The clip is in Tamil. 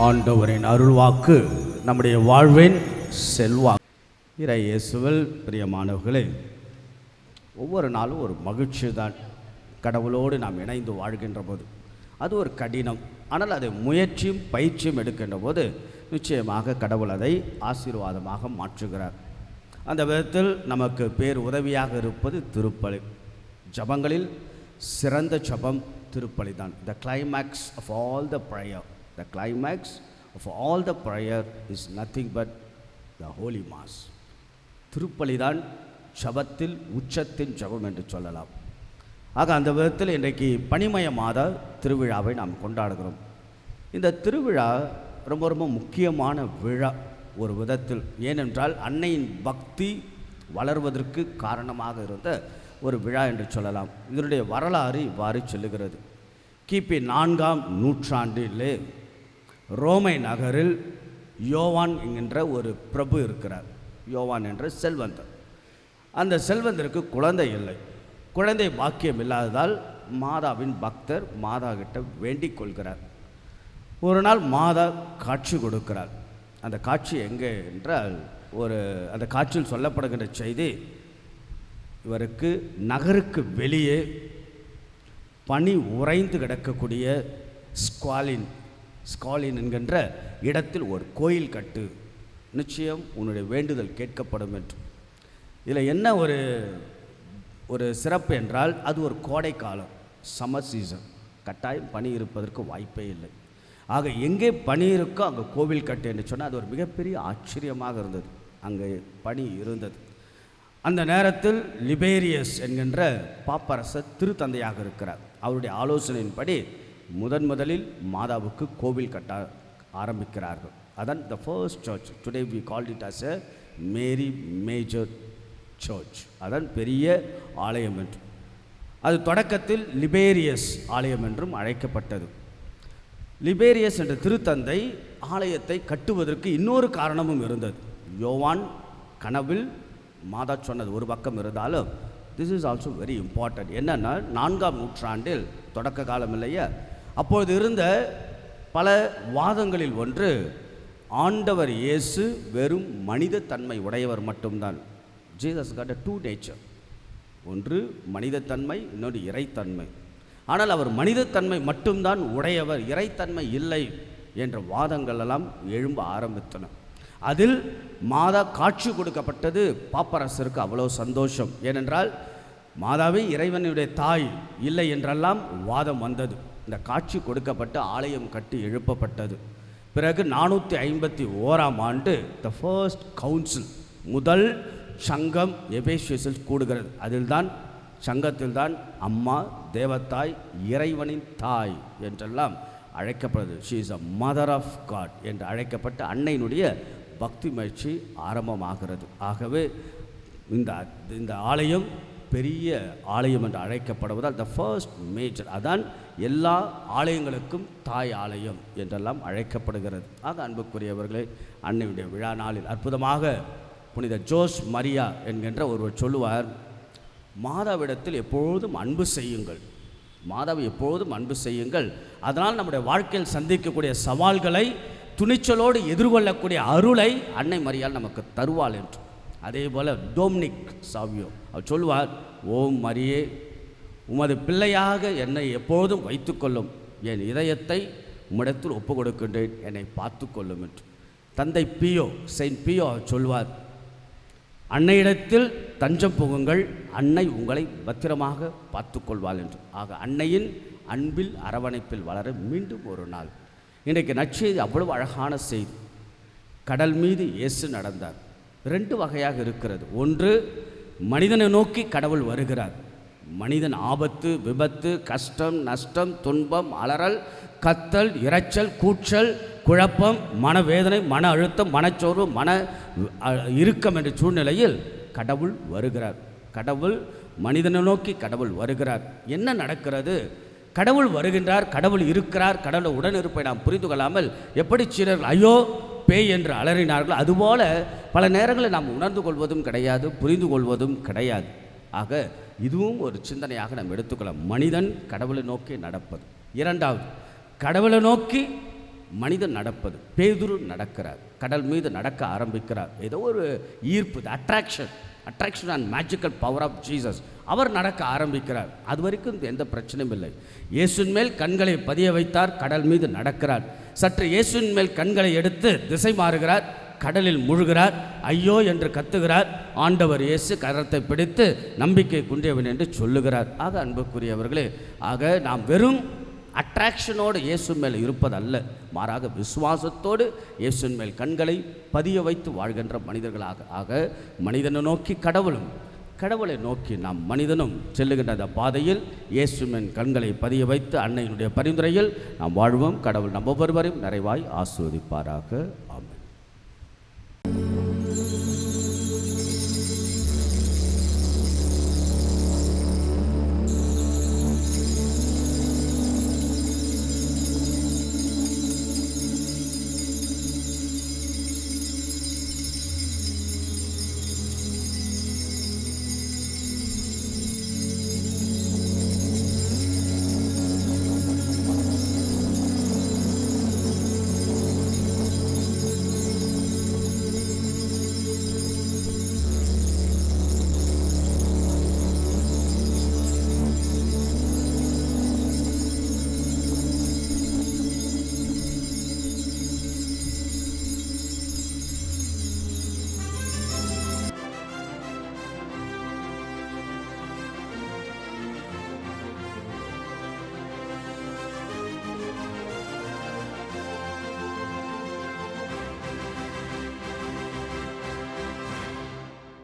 ஆண்டவரின் அருள்வாக்கு நம்முடைய வாழ்வின் செல்வா இறை இயேசுவல் பிரியமானவர்களே ஒவ்வொரு நாளும் ஒரு மகிழ்ச்சி தான் கடவுளோடு நாம் இணைந்து வாழ்கின்ற போது அது ஒரு கடினம். ஆனால் அதை முயற்சியும் பயிற்சியும் எடுக்கின்ற போது நிச்சயமாக கடவுள் அதை ஆசீர்வாதமாக மாற்றுகிறார். அந்த விதத்தில் நமக்கு பேர் உதவியாக இருப்பது திருப்பலி. ஜபங்களில் சிறந்த ஜபம் திருப்பலி தான் the climax of all the prayer the climax of all the prayer is nothing but the holy mass திருப்பலி தான் ஜபத்தில் உச்சத்தின் ஜபம் என்று சொல்லலாம். ஆக அந்த விதத்தில் இன்றைக்கு பனிமய மாத திருவிழாவை நாம் கொண்டாடுகிறோம். இந்த திருவிழா ரொம்ப ரொம்ப முக்கியமான விழா ஒரு விதத்தில். ஏனென்றால் அன்னையின் பக்தி வளர்வதற்கு காரணமாக இருந்த ஒரு விழா என்று சொல்லலாம். இதனுடைய வரலாறு இவ்வாறு சொல்லுகிறது. கிபி நான்காம் நூற்றாண்டிலே ரோமை நகரில் யோவான் என்கின்ற ஒரு பிரபு இருக்கிறார். யோவான் என்ற செல்வந்தர். அந்த செல்வந்தருக்கு குழந்தை இல்லை. குழந்தை பாக்கியம் இல்லாததால் மாதாவின் பக்தர் மாதா கிட்ட வேண்டிக் கொள்கிறார். ஒரு நாள் மாதா காட்சி கொடுக்கிறார். அந்த காட்சி எங்கே என்றால் ஒரு அந்த காட்சியில் சொல்லப்படுகின்ற செய்தி இவருக்கு நகருக்கு வெளியே பனி உறைந்து கிடக்கக்கூடிய ஸ்குவாலின் ஸ்காலின் என்கின்ற இடத்தில் ஒரு கோயில் கட்டு. நிச்சயம் உன்னுடைய வேண்டுதல் கேட்கப்படும் என்று. இதில் என்ன ஒரு ஒரு சிறப்பு என்றால் அது ஒரு கோடை காலம் சம்மர் சீசன் கட்டாயம் பனி இருப்பதற்கு வாய்ப்பே இல்லை. ஆக எங்கே பணி இருக்கோ அங்கே கோவில் கட்டு என்று சொன்னால் அது ஒரு மிகப்பெரிய ஆச்சரியமாக இருந்தது. அங்கே பனி இருந்தது. அந்த நேரத்தில் லிபேரியஸ் என்கின்ற பாப்பரசர் திருத்தந்தையாக இருக்கிறார். அவருடைய ஆலோசனையின்படி முதன் முதலில் மாதாவுக்கு கோவில் கட்ட ஆரம்பிக்கிறார்கள். அதான் the first church today we called it as a Mary major church அதான் பெரிய ஆலயம் என்று. அது தொடக்கத்தில் லிபேரியஸ் ஆலயம் என்றும் அழைக்கப்பட்டது. லிபேரியஸ் என்ற திருத்தந்தை ஆலயத்தை கட்டுவதற்கு இன்னொரு காரணமும் இருந்தது. யோவான் கனவில் மாதா சொன்னது ஒரு பக்கம் இருந்தாலும் this is also very important என்னென்னா நான்காம் நூற்றாண்டில் தொடக்க காலம் இல்லையா? அப்பொழுது இருந்த பல வாதங்களில் ஒன்று ஆண்டவர் இயேசு வெறும் மனித தன்மை உடையவர் மட்டும்தான். ஜீசஸ் காட் டூ நேச்சர் ஒன்று மனிதத்தன்மை இன்னொன்று இறைத்தன்மை ஆனால் அவர் மனிதத்தன்மை மட்டும்தான் உடையவர் இறைத்தன்மை இல்லை என்ற வாதங்கள் எல்லாம் எழும்ப ஆரம்பித்தன. அதில் மாதா காட்சி கொடுக்கப்பட்டது பாப்பரசருக்கு அவ்வளோ சந்தோஷம். ஏனென்றால் மாதாவே இறைவனுடைய தாய் இல்லை என்றெல்லாம் வாதம் வந்தது. இந்த காட்சி கொடுக்கப்பட்டு ஆலயம் கட்டி எழுப்பப்பட்டது. பிறகு நானூற்றி ஐம்பத்தி ஓராம் ஆண்டு த ஃபர்ஸ்ட் கவுன்சில் முதல் சங்கம் எபேசியஸில் கூடுகிறது. அதில்தான் சங்கத்தில்தான் அம்மா தேவத்தாய் இறைவனின் தாய் என்றெல்லாம் அழைக்கப்படுது. She is a mother of God என்று அழைக்கப்பட்ட அன்னையினுடைய பக்தி மகிழ்ச்சி ஆரம்பமாகிறது. ஆகவே இந்த இந்த ஆலயம் பெரிய ஆலயம் என்று அழைக்கப்படுவதால் த ஃபர்ஸ்ட் மேஜர் அதான் எல்லா ஆலயங்களுக்கும் தாய் ஆலயம் என்றெல்லாம் அழைக்கப்படுகிறது. ஆக அன்புக்குரியவர்களே அன்னையுடைய விழா நாளில் அற்புதமாக புனித ஜோஸ் மரியா என்கின்ற ஒருவர் சொல்லுவார் மாதாவிடத்தில் எப்பொழுதும் அன்பு செய்யுங்கள். மாதாவை எப்பொழுதும் அன்பு செய்யுங்கள். அதனால் நம்முடைய வாழ்க்கையில் சந்திக்கக்கூடிய சவால்களை துணிச்சலோடு எதிர்கொள்ளக்கூடிய அருளை அன்னை மரியால் நமக்கு தருவாள் என்று. அதே போல் டோம்னிக் சாவியோ. அவர் சொல்லுவார் ஓம் மரியே உமது பிள்ளையாக என்னை எப்போதும் வைத்துக்கொள்ளும். என் இதயத்தை உம்மிடத்தில் ஒப்பு கொடுக்கின்றேன் என்னை பார்த்து கொள்ளும் என்று. தந்தை பியோ செயின்ட் பியோ அவர் சொல்வார் அன்னையிடத்தில் தஞ்சம் புகுங்கள். அன்னை உங்களை பத்திரமாக பார்த்து கொள்வாள் என்று. ஆக அன்னையின் அன்பில் அரவணைப்பில் வளர மீண்டும் ஒரு நாள். இன்றைக்கு நற்செய்தி அவ்வளவு அழகான செய்தி. கடல் மீது இயேசு நடந்தார். ரெண்டு வகையாக இருக்கிறது. ஒன்று மனிதனை நோக்கி கடவுள் வருகிறார். மனிதன் ஆபத்து விபத்து கஷ்டம் நஷ்டம் துன்பம் அலறல் கத்தல் இரைச்சல் கூச்சல் குழப்பம் மனவேதனை மன அழுத்தம் மனச்சோர்வு மன இறுக்கம் என்ற சூழ்நிலையில் கடவுள் வருகிறார். கடவுள் மனிதனை நோக்கி கடவுள் வருகிறார். என்ன நடக்கிறது? கடவுள் வருகின்றார் கடவுள் இருக்கிறார் கடவுள் உடனிருப்பை நாம் புரிந்து கொள்ளாமல் எப்படி சீரர்கள் ஐயோ பேய் என்று அலறினார்கள் அதுபோல பல நேரங்களில் நாம் உணர்ந்து கொள்வதும் கிடையாது புரிந்து கொள்வதும் கிடையாது. ஆக இதுவும் ஒரு சிந்தனையாக நாம் எடுத்துக்கொள்ளலாம் மனிதன் கடவுளை நோக்கி நடப்பது. இரண்டாவது கடவுளை நோக்கி மனிதன் நடப்பது. பேதுரு நடக்கிறார் கடல் மீது நடக்க ஆரம்பிக்கிறார். ஏதோ ஒரு ஈர்ப்பு attraction attraction and magical power of Jesus அவர் நடக்க ஆரம்பிக்கிறார். அது வரைக்கும் எந்த பிரச்சனையும் இல்லை. இயேசுவின் மேல் கண்களை பதிய வைத்தார் கடல் மீது நடக்கிறார். சற்று இயேசுவின் மேல் கண்களை எடுத்து திசை மாறுகிறார். கடலில் முழுகிறார். ஐயோ என்று கத்துகிறார். ஆண்டவர் இயேசு கரத்தை பிடித்து நம்பிக்கை குன்றியவன் என்று சொல்லுகிறார். ஆக அன்புக்குரியவர்களே ஆக நாம் வெறும் அட்ராக்ஷனோடு இயேசு மேல் இருப்பதல்ல. மாறாக விசுவாசத்தோடு இயேசுவின் மேல் கண்களை பதிய வைத்து வாழ்கின்ற மனிதர்களாக ஆக மனிதனை நோக்கி கடவுளும் கடவுளை நோக்கி நாம் மனிதனும் செல்லுகின்ற அந்த பாதையில் இயேசுவின் கண்களை பதிய வைத்து அன்னையினுடைய பரிந்துரையில் நாம் வாழ்வோம். கடவுள் நம்ம ஒவ்வொருவரையும் நிறைவாய் ஆஸ்வதிப்பாராக